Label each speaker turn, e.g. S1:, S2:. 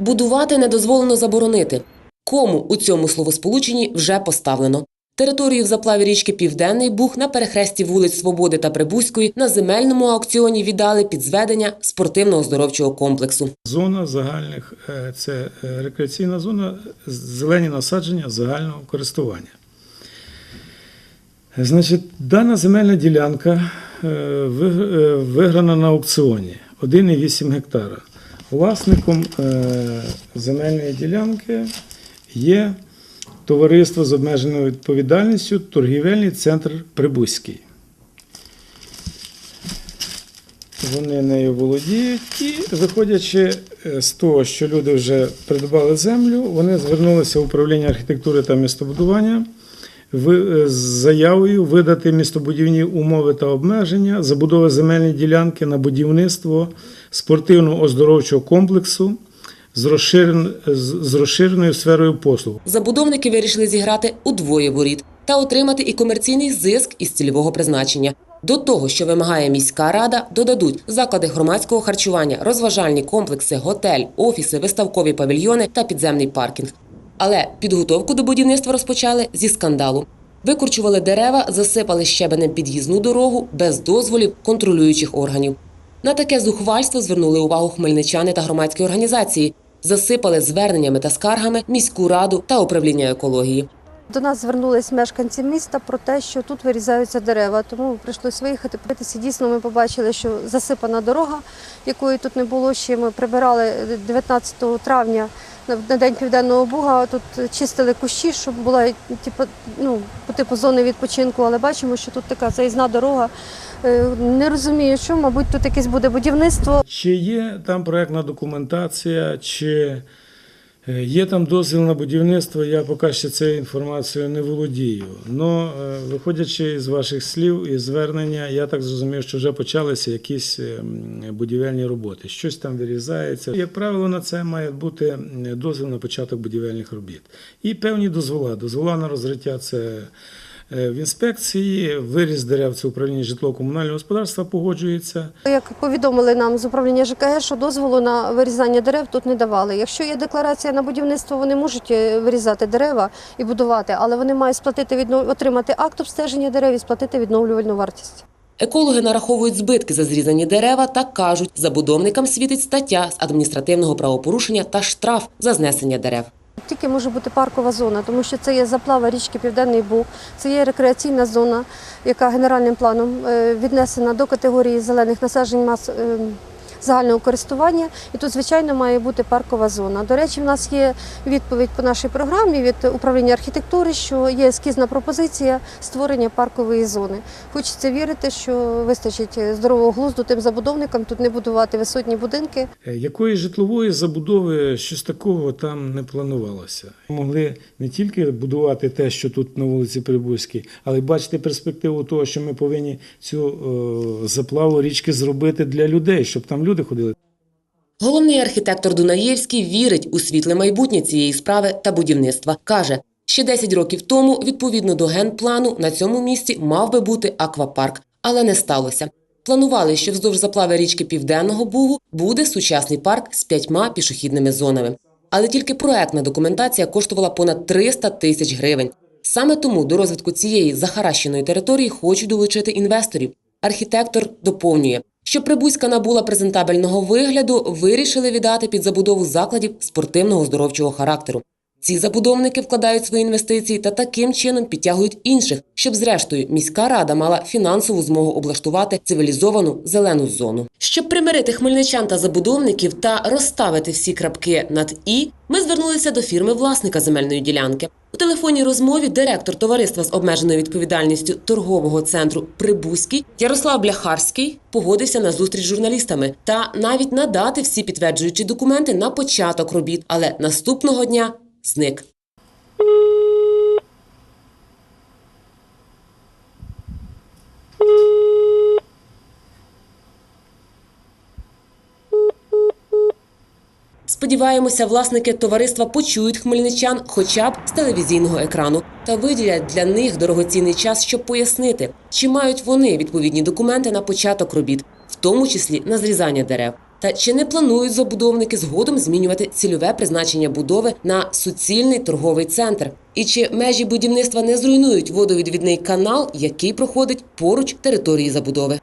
S1: Будувати не дозволено заборонити. Кому у цьому словосполученні вже поставлено. Територію в заплаві річки Південний Буг на перехресті вулиць Свободи та Прибузької на земельному аукціоні віддали під зведення спортивно-оздоровчого комплексу.
S2: Зона загальних е, це е, рекреаційна зона, зелені насадження загального користування. Значить, дана земельна ділянка е, ви- виграна на аукціоні 1,8 гектара. Власником е, земельної ділянки є товариство з обмеженою відповідальністю торгівельний центр Прибузький. Вони нею володіють, і виходячи е, з того, що люди вже придбали землю, вони звернулися в управління архітектури та містобудування з заявою видати містобудівні умови та обмеження забудови земельної ділянки на будівництво спортивно-оздоровчого комплексу з, розширен- з розширеною сферою послуг.
S1: Забудовники вирішили зіграти удвоє воріт та отримати і комерційний зиск із цільового призначення. До того, що вимагає міська рада, додадуть заклади громадського харчування, розважальні комплекси, готель, офіси, виставкові павільйони та підземний паркінг. Але підготовку до будівництва розпочали зі скандалу. Викорчували дерева, засипали щебенем під'їзну дорогу без дозволів контролюючих органів. На таке зухвальство звернули увагу хмельничани та громадські організації, засипали зверненнями та скаргами міську раду та управління екології.
S3: До нас звернулись мешканці міста про те, що тут вирізаються дерева, тому прийшлось виїхати. Подивитися. Дійсно, ми побачили, що засипана дорога, якої тут не було ще. Ми прибирали 19 травня на- день південного буга. Тут чистили кущі, щоб була типу, ну, по типу зони відпочинку, але бачимо, що тут така заїзна дорога. Е, Не розумію, що, мабуть, тут якесь буде будівництво.
S2: Чи є там проектна документація, чи є там дозвіл на будівництво, я поки ще цією інформацією не володію. Но е, виходячи з ваших слів і звернення, я так зрозумів, що вже почалися якісь е, будівельні роботи. Щось там вирізається. Як правило, на це має бути дозвіл на початок будівельних робіт. І певні дозвола. Дозвола на розриття це. Е, В інспекції виріз дерев це управління житлово-комунального господарства погоджується.
S3: Як повідомили нам з управління ЖКГ, що дозволу на вирізання дерев тут не давали. Якщо є декларація на будівництво, вони можуть е, вирізати дерева і будувати, але вони мають сплатити відно- отримати акт обстеження дерев і сплатити відновлювальну вартість.
S1: Екологи нараховують збитки за зрізані дерева та кажуть, забудовникам світить стаття з адміністративного правопорушення та штраф за знесення дерев.
S3: Тільки може бути паркова зона, тому що це є заплава річки Південний Буг, це є рекреаційна зона, яка генеральним планом е, віднесена до категорії зелених насаджень мас е, загального користування. І тут, звичайно, має бути паркова зона. До речі, в нас є відповідь по нашій програмі від управління архітектури, що є ескізна пропозиція створення паркової зони. Хочеться вірити, що вистачить здорового глузду тим забудовникам тут не будувати висотні будинки.
S2: Е, Якої житлової забудови щось такого там не планувалося. Могли не тільки будувати те, що тут на вулиці Прибузькій, але й бачити перспективу того, що ми повинні цю е, заплаву річки зробити для людей, щоб там люди ходили.
S1: Головний архітектор Дунаєвський вірить у світле майбутнє цієї справи та будівництва. Каже, ще 10 років тому, відповідно до генплану, на цьому місці мав би бути аквапарк, але не сталося. Планували, що вздовж заплави річки Південного Бугу буде сучасний парк з п'ятьма пішохідними зонами. Але тільки проектна документація коштувала понад 300 тисяч гривень. Саме тому до розвитку цієї захаращеної території хочуть долучити інвесторів. Архітектор доповнює, щоб Прибузька набула презентабельного вигляду, вирішили віддати під забудову закладів спортивного оздоровчого характеру. Ці забудовники вкладають свої інвестиції та таким чином підтягують інших, щоб зрештою міська рада мала фінансову змогу облаштувати цивілізовану зелену зону. Щоб примирити хмельничан та забудовників та розставити всі крапки над і, ми звернулися до фірми власника земельної ділянки. У телефонній розмові директор товариства з обмеженою відповідальністю торгового центру Прибузький Ярослав Бляхарський погодився на зустріч з журналістами та навіть надати всі підтверджуючі документи на початок робіт, але наступного дня зник. Сподіваємося, власники товариства почують хмельничан хоча б з телевізійного екрану та виділять для них дорогоцінний час, щоб пояснити, чи мають вони відповідні документи на початок робіт, в тому числі на зрізання дерев. Та чи не планують забудовники згодом змінювати цільове призначення будови на суцільний торговий центр? І чи межі будівництва не зруйнують водовідвідний канал, який проходить поруч території забудови?